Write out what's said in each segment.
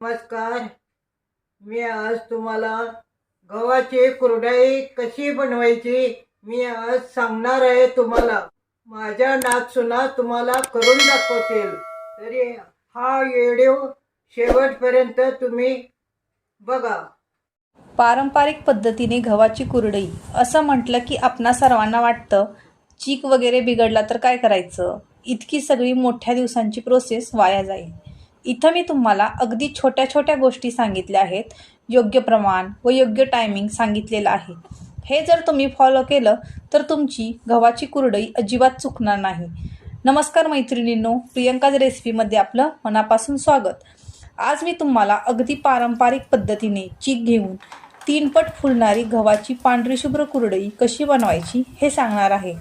नमस्कार. मी आज तुम्हाला गव्हाची कुरडई कशी बनवायची मी आज सांगणार आहे तुम्हाला. माझ्या नाचसुना तुम्हाला करून दाखवतील. तरी हा व्हिडिओ शेवटपर्यंत तुम्ही बघा. पारंपरिक पद्धतीने गव्हाची कुरडई असं म्हटलं की आपणा सर्वांना वाटतं चीक वगैरे बिघडला तर काय करायचं? इतकी सगळी मोठ्या दिवसांची प्रोसेस वाया जाईल. इथं मी तुम्हाला अगदी छोट्या छोट्या गोष्टी सांगितल्या आहेत योग्य प्रमाण व योग्य टायमिंग सांगितलेलं आहे. हे जर तुम्ही फॉलो केलं तर तुमची गव्हाची कुरडई अजिबात चुकणार नाही. नमस्कार मैत्रिणींनो प्रियंकाज रेसिपीमध्ये आपलं मनापासून स्वागत. आज मी तुम्हाला अगदी पारंपरिक पद्धतीने चीक घेऊन तीनपट फुलणारी गव्हाची पांढरी शुभ्र कुरडई कशी बनवायची हे सांगणार आहे.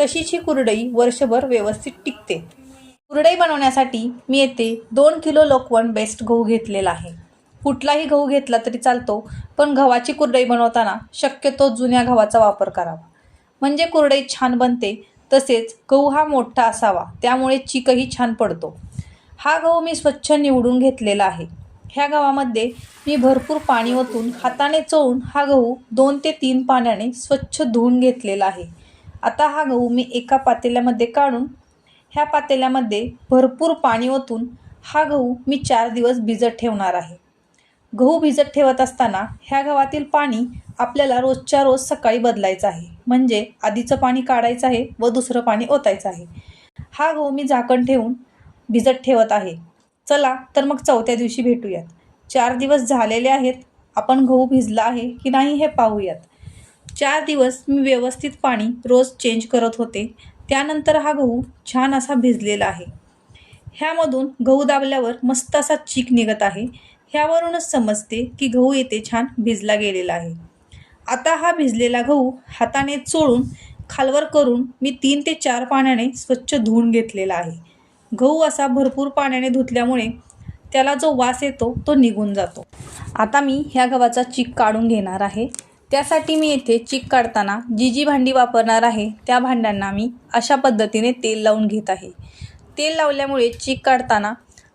तशीच ही कुरडई वर्षभर व्यवस्थित टिकते. कुरडई बनवण्यासाठी मी येथे दोन किलो लोकवण बेस्ट गहू घेतलेला आहे. कुठलाही गहू घेतला तरी चालतो पण गव्हाची कुरडई बनवताना शक्यतो जुन्या गव्हाचा वापर करावा. म्हणजे कुरडई छान बनते तसेच गहू हा मोठा असावा त्यामुळे चिकही छान पडतो. हा गहू मी स्वच्छ निवडून घेतलेला आहे. ह्या गव्हामध्ये मी भरपूर पाणी ओतून हाताने चोळून हा गहू दोन ते तीन पाण्याने स्वच्छ धुवून घेतलेला आहे. आता हा गहू मी एका पातेल्यामध्ये काढून ह्या पातेल्यामध्ये भरपूर पाणी ओतून हा गहू मी चार दिवस भिजत ठेवणार आहे. गहू भिजत ठेवत असताना ह्या गव्हातील पाणी आपल्याला रोजच्या रोज सकाळी बदलायचं आहे. म्हणजे आधीचं पाणी काढायचं आहे व दुसरं पाणी ओतायचं आहे. हा गहू मी झाकण ठेवून भिजत ठेवत आहे. चला तर मग चौथ्या दिवशी भेटूयात. चार दिवस झालेले आहेत. आपण गहू भिजला आहे की नाही हे पाहूयात. चार दिवस मी व्यवस्थित पाणी रोज चेंज करत होते. त्यानंतर हा गहू छान असा भिजलेला आहे. ह्यामधून गहू दाबल्यावर मस्त असा चीक निघत आहे. ह्यावरूनच समजते की गहू येथे छान भिजला गेलेला आहे. आता हा भिजलेला गहू हाताने चोळून खालवर करून मी तीन ते चार पाण्याने स्वच्छ धुवून घेतलेला आहे. गहू असा भरपूर पाण्याने धुतल्यामुळे त्याला जो वास येतो तो निघून जातो. आता मी ह्या गव्हाचा चीक काढून घेणार आहे. त्यासाठी मी येथे चीक काढताना जी जी भांडी वापरणार आहे त्या भांड्यांना मी अशा पद्धतीने तेल लावून घेत आहे. तेल लावल्यामुळे चीक काढताना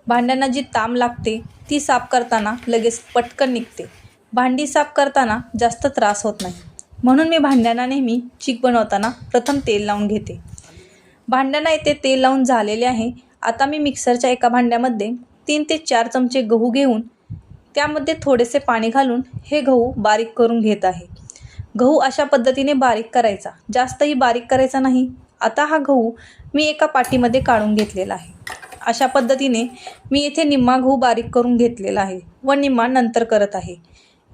भांड्यांना जी ताम लागते ती साफ करताना लगेच पटकन निघते. भांडी साफ करताना जास्त त्रास होत नाही. म्हणून मी भांड्यांना नेहमी चीक बनवताना प्रथम तेल लावून घेते. भांड्यांना येथे तेल लावून झालेले आहे. आता मी मिक्सरच्या एका भांड्यामध्ये तीन ते चार चमचे गहू घेऊन त्यामध्ये थोडेसे पाणी घालून हे गहू बारीक करून घेत आहे. गहू अशा पद्धतीने बारीक करायचा. जास्तही बारीक करायचा नाही. आता हा गहू मी एका पाटीमध्ये काढून घेतलेला आहे. अशा पद्धतीने मी येथे निम्मा गहू बारीक करून घेतलेला आहे व निम्मा नंतर करत आहे.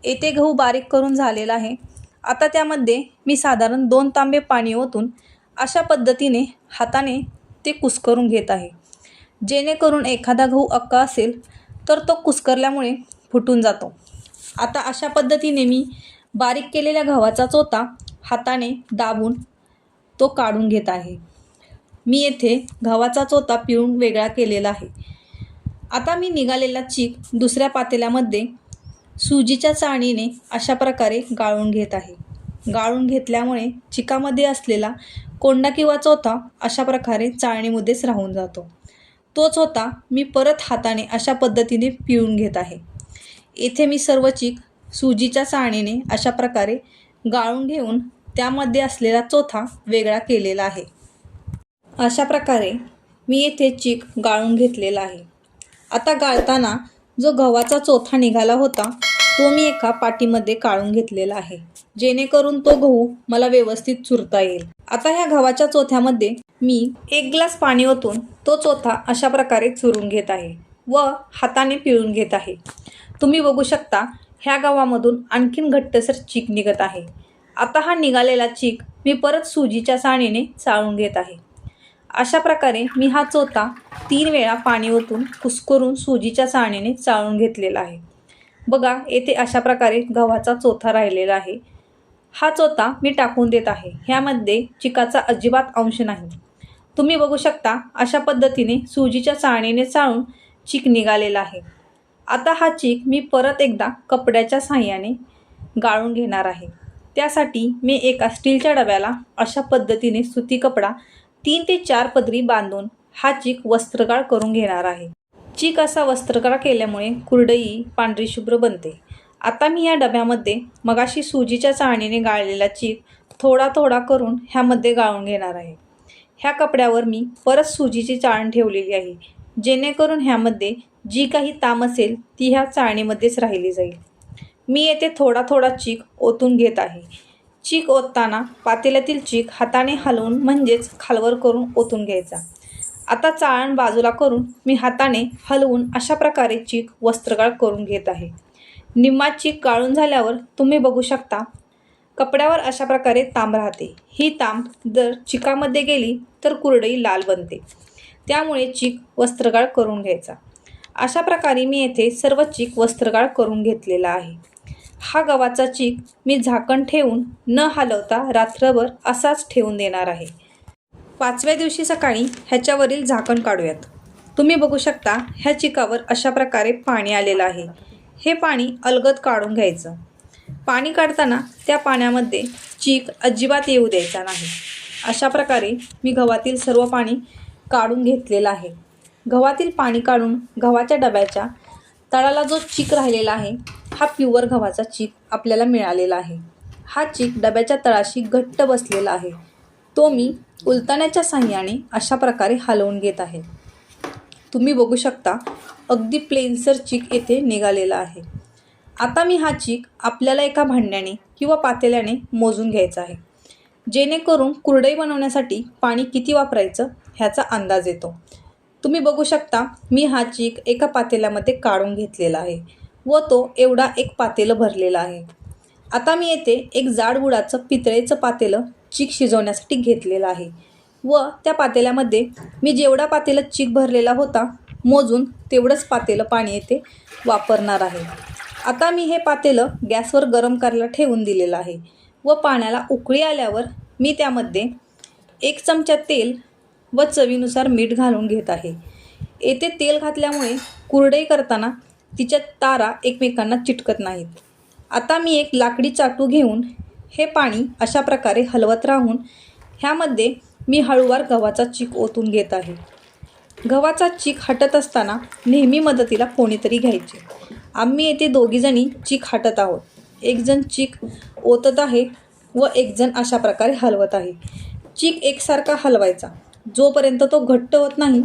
येथे गहू बारीक करून झालेला आहे. आता त्यामध्ये मी साधारण दोन तांबे पाणी ओतून अशा पद्धतीने हाताने ते कुस्करून घेत आहे. जेणेकरून एखादा गहू अक्का असेल तर तो कुस्करल्यामुळे फुटून जातो. आता अशा पद्धतीने मी बारीक केलेल्या गव्हाचा चोथा हाताने दाबून तो काढून घेत आहे. मी येथे गव्हाचा चोथा पिळून वेगळा केलेला आहे. आता मी निघालेला चीक दुसऱ्या पातेल्यामध्ये सुजीच्या चाळणीने अशा प्रकारे गाळून घेत आहे. गाळून घेतल्यामुळे चिकामध्ये असलेला कोंडा किंवा चोथा अशा प्रकारे चाळणीमध्येच राहून जातो. तोच होता मी परत हाताने अशा पद्धतीने पिळून घेत आहे. येथे मी सर्व चीक सुजीच्या चाळणीने अशा प्रकारे गाळून घेऊन त्यामध्ये असलेला चोथा वेगळा केलेला आहे. अशा प्रकारे मी येथे चीक गाळून घेतलेला आहे. आता गाळताना जो गव्हाचा चोथा निघाला होता तो मी एका पाटीमध्ये काढून घेतलेला आहे. जेणेकरून तो गहू मला व्यवस्थित चुरता येईल. आता ह्या गव्हाच्या चोथ्यामध्ये मी एक ग्लास पाणी ओतून तो चोथा अशा प्रकारे चुरून घेत आहे व हाताने पिळून घेत आहे. तुम्ही बघू शकता ह्या गव्हामधून आणखीन घट्टसर चीक निघत आहे. आता हा निघालेला चीक मी परत सुजीच्या साणीने चाळून घेत आहे. अशा प्रकारे मी हा चोथा तीन वेळा पाणी ओतून कुस्करून सुजीच्या साणीने चाळून घेतलेला आहे. बघा येथे अशा प्रकारे गव्हाचा चोथा राहिलेला आहे. हा चोथा मी टाकून देत आहे. ह्यामध्ये चिकाचा अजिबात अंश नाही. तुम्ही बघू शकता अशा पद्धतीने सुजीच्या चाळणीने चाळून चीक निघालेला आहे. आता हा चीक मी परत एकदा कपड्याच्या साह्याने गाळून घेणार आहे. त्यासाठी मी एका स्टीलच्या डब्याला अशा पद्धतीने सुती कपडा तीन ते चार पदरी बांधून हा चीक वस्त्रगाळ करून घेणार आहे. चीक असा वस्त्रगाळ केल्यामुळे कुरडई पांढरी शुभ्र बनते. आता मी या डब्यामध्ये मगाशी सुजीच्या चाळणीने गाळलेला चीक थोडा थोडा करून ह्यामध्ये गाळून घेणार आहे. ह्या कपड्यावर मी परत सुजीची चाळण ठेवलेली आहे जेणेकरून ह्यामध्ये जी काही ताम असेल ती ह्या चाळणीमध्येच राहिली जाईल. मी येथे थोडा थोडा चीक ओतून घेत आहे. चीक ओतताना पातेल्यातील चीक हाताने हलवून म्हणजेच खालवर करून ओतून घ्यायचा. आता चाळण बाजूला करून मी हाताने हलवून अशा प्रकारे चीक वस्त्रगाळ करून घेत आहे. निम्मा चीक गाळून झाल्यावर तुम्ही बघू शकता कपड्यावर अशा प्रकारे तांब राहते. ही तांब जर चिकामध्ये गेली तर कुरडई लाल बनते. त्यामुळे चीक वस्त्रगाळ करून घ्यायचा. अशा प्रकारे मी येथे सर्व चीक वस्त्रगाळ करून घेतलेला आहे. हा गव्हाचा चीक मी झाकण ठेवून न हलवता रात्रभर असाच ठेवून देणार आहे. पाचव्या दिवशी सकाळी ह्याच्यावरील झाकण काढूयात. तुम्ही बघू शकता ह्या चिकावर अशा प्रकारे पाणी आलेलं आहे. हे पाणी अलगद काढून घ्यायचं. पाणी काढताना त्या पाण्यामध्ये चीक अजिबात येऊ द्यायचा नाही. अशा प्रकारे मी गव्हातील सर्व पाणी काढून घेतलेलं आहे. गव्हातील पाणी काढून गव्हाच्या डब्याच्या तळाला जो चीक राहिलेला आहे हा प्युअर गव्हाचा चीक आपल्याला मिळालेला आहे. हा चीक डब्याच्या तळाशी घट्ट बसलेला आहे. तो मी उलताण्याच्या साह्याने अशा प्रकारे हलवून घेत आहे. तुम्ही बघू शकता अगदी प्लेनसर चीक येथे निघालेला आहे. आता मी हा चीक आपल्याला एका भांड्याने किंवा पातेल्याने मोजून घ्यायचा आहे. जेणेकरून कुरडई बनवण्यासाठी पाणी किती वापरायचं ह्याचा अंदाज येतो. तुम्ही बघू शकता मी हा चीक एका पातेल्यामध्ये काढून घेतलेला आहे व तो एवढा एक पातेलं भरलेला आहे. आता मी येथे एक जाड बुडाचं पितळेचं पातेलं चीक शिजवण्यासाठी घेतलेलं आहे व त्या पातेल्यामध्ये मी जेवढा पातेलं चीक भरलेला होता मोजून तेवढंच पातेलं पाणी येथे वापरणार आहे. आता मी हे पातेलं गॅसवर गरम करायला ठेवून दिलेलं आहे व पाण्याला उकळी आल्यावर मी त्यामध्ये एक चमचा तेल व चवीनुसार मीठ घालून घेत आहे. येथे तेल घातल्यामुळे कुरडई करताना तिच्या तारा एकमेकांना चिटकत नाहीत. आता मी एक लाकडी चाटू घेऊन हे पाणी अशा प्रकारे हलवत राहून ह्यामध्ये मी हळूवार गव्हाचा चीक ओतून घेत आहे. गव्हाचा चीक हटत असताना नेहमी मदतीला कोणीतरी घ्यायचे. आम्ही येथे दोघीजणी चीक हटत आहोत. एकजण चीक ओतत आहे व एकजण अशा प्रकारे हलवत आहे. चीक एकसारखा हलवायचा. जोपर्यंत तो घट्ट होत नाही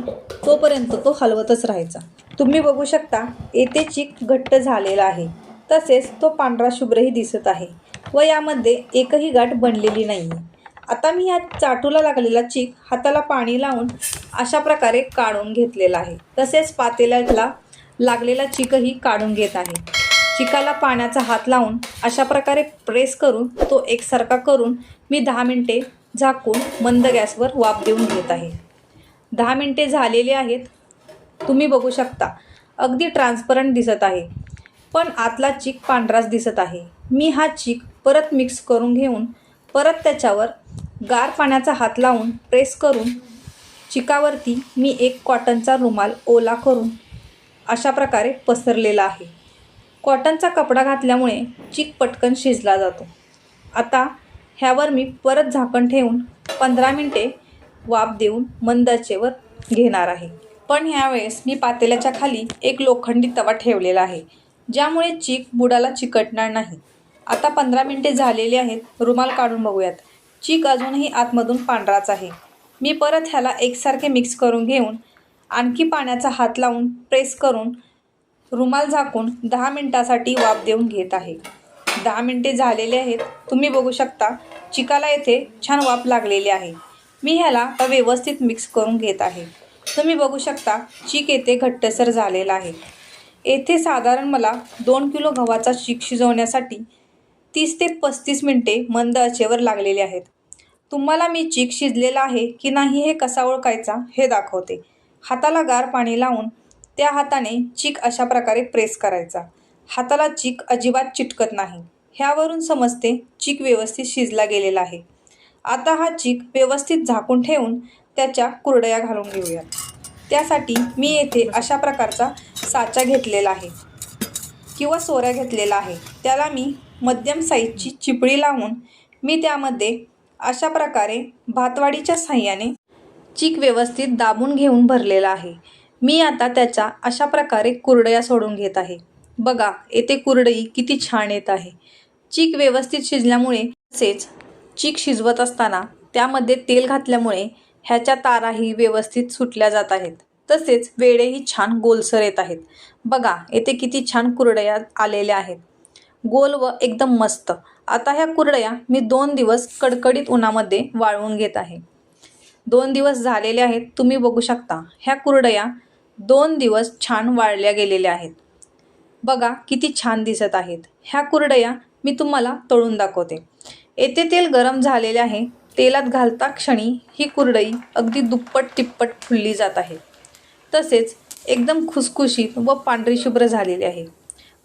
तोपर्यंत तो हलवतच राहायचा. तुम्ही बघू शकता येथे चीक घट्ट झालेला आहे. तसेच तो पांढरा शुभ्रही दिसत आहे व यामध्ये एकही गाठ बनलेली नाही आता मी या चाटूला लागलेला चीक हाताला पाणी लावून अशा प्रकारे काढून घेतलेला आहे. तसेच पातेल्याला लागलेला चिकही काढून घेत आहे. चिकाला पाण्याचा हात लावून अशा प्रकारे प्रेस करून तो एकसारखा करून मी दहा मिनटे झाकून मंद गॅसवर वाफ देऊन घेत आहे. दहा मिनटे झालेले आहेत. तुम्ही बघू शकता अगदी ट्रान्सपरंट दिसत आहे. पण आतला चीक पांढराच दिसत आहे. मी हा चीक परत मिक्स करून घेऊन परत त्याच्यावर गार पाण्याचा हात लावून प्रेस करून चिकावरती मी एक कॉटनचा रुमाल ओला करून अशा प्रकारे पसरलेला आहे. कॉटनचा कपडा घातल्यामुळे चीक पटकन शिजला जातो. आता ह्यावर मी परत झाकण ठेवून पंधरा मिनटे वाफ देऊन मंद आचेवर घेणार आहे. पण ह्यावेळेस मी पातेल्याच्या खाली एक लोखंडी तवा ठेवलेला आहे ज्यामुळे चीक बुडाला चिकटणार नाही. आता पंधरा मिनटे झालेली आहेत रुमाल काढून बघूयात. चीक अजूनही आतमधून पांढराच आहे. मी परत ह्याला एकसारखे मिक्स करून घेऊन आणखी पाण्याचा हात लावून प्रेस करून रुमाल झाकून दहा मिनटासाठी वाफ देऊन घेत आहे. दहा मिनटे झालेले आहेत. तुम्ही बघू शकता चिकाला येथे छान वाफ लागलेली आहे. मी ह्याला आता व्यवस्थित मिक्स करून घेत आहे. तुम्ही बघू शकता चीक येथे घट्टसर झालेला आहे. येथे साधारण मला दोन किलो गव्हाचा चीक शिजवण्यासाठी तीस ते पस्तीस मिनटे मंद आचेवर लागलेले आहेत. तुम्हाला मी चीक शिजलेला आहे की नाही हे कसा ओळखायचा हे दाखवते. हाताला गार पाणी लावून त्या हाताने चीक अशा प्रकारे प्रेस करायचा. हाताला चीक अजिबात चिटकत नाही. ह्यावरून समजते चीक व्यवस्थित शिजला गेलेला आहे. आता हा चीक व्यवस्थित झाकून ठेवून त्याच्या कुरडया घालून घेऊयात. त्यासाठी मी येथे अशा प्रकारचा साचा घेतलेला आहे किंवा सोऱ्या घेतलेला आहे. त्याला मी मध्यम साईजची चिपळी लावून मी त्यामध्ये अशा प्रकारे भातवाडीच्या साह्याने चीक व्यवस्थित दाबून घेऊन भरलेला आहे. मी आता त्याच्या अशा प्रकारे कुरडया सोडून घेत आहे. बघा येथे कुरडई किती छान येत आहे. चीक व्यवस्थित शिजल्यामुळे तसेच चीक शिजवत असताना त्यामध्ये तेल घातल्यामुळे ह्याच्या ताराही व्यवस्थित सुटल्या जात आहेत. तसेच वेळेही छान गोलसर येत आहेत. बघा येथे किती छान कुरडया आलेल्या आहेत. गोल व एकदम मस्त. आता ह्या कुरडया मी दोन दिवस कडकडीत उन्हामध्ये वाळवून घेत आहे. दोन दिवस झालेले आहेत तुम्ही बघू शकता. ह्या कुरडया दोन दिवस छान वाळल्या गेलेल्या आहेत. बघा किती छान दिसत आहेत. ह्या कुरडया मी तुम्हाला तळून दाखवते. येथे तेल गरम झालेले आहे. तेलात घालता क्षणी ही कुरडई अगदी दुप्पट तिप्पट फुलली जात आहे. तसेच एकदम खुसखुशीत व पांढरी शुभ्र झालेली आहे.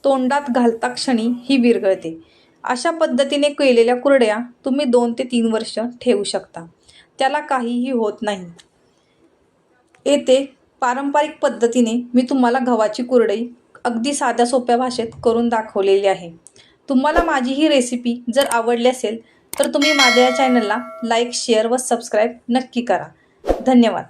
तोंडात घालता क्षणी ही विरघळते. अशा पद्धतीने केलेल्या कुरड्या तुम्ही दोन ते तीन वर्ष ठेवू शकता. त्याला काहीही होत नाही. येथे पारंपरिक पद्धतीने मी तुम्हाला गव्हाची कुरडई अगदी साध्या सोप्या भाषेत करून दाखवलेली आहे. तुम्हाला माझी ही रेसिपी जर आवडली असेल तर तुम्ही माझ्या या चॅनलला लाईक शेअर व सबस्क्राईब नक्की करा. धन्यवाद.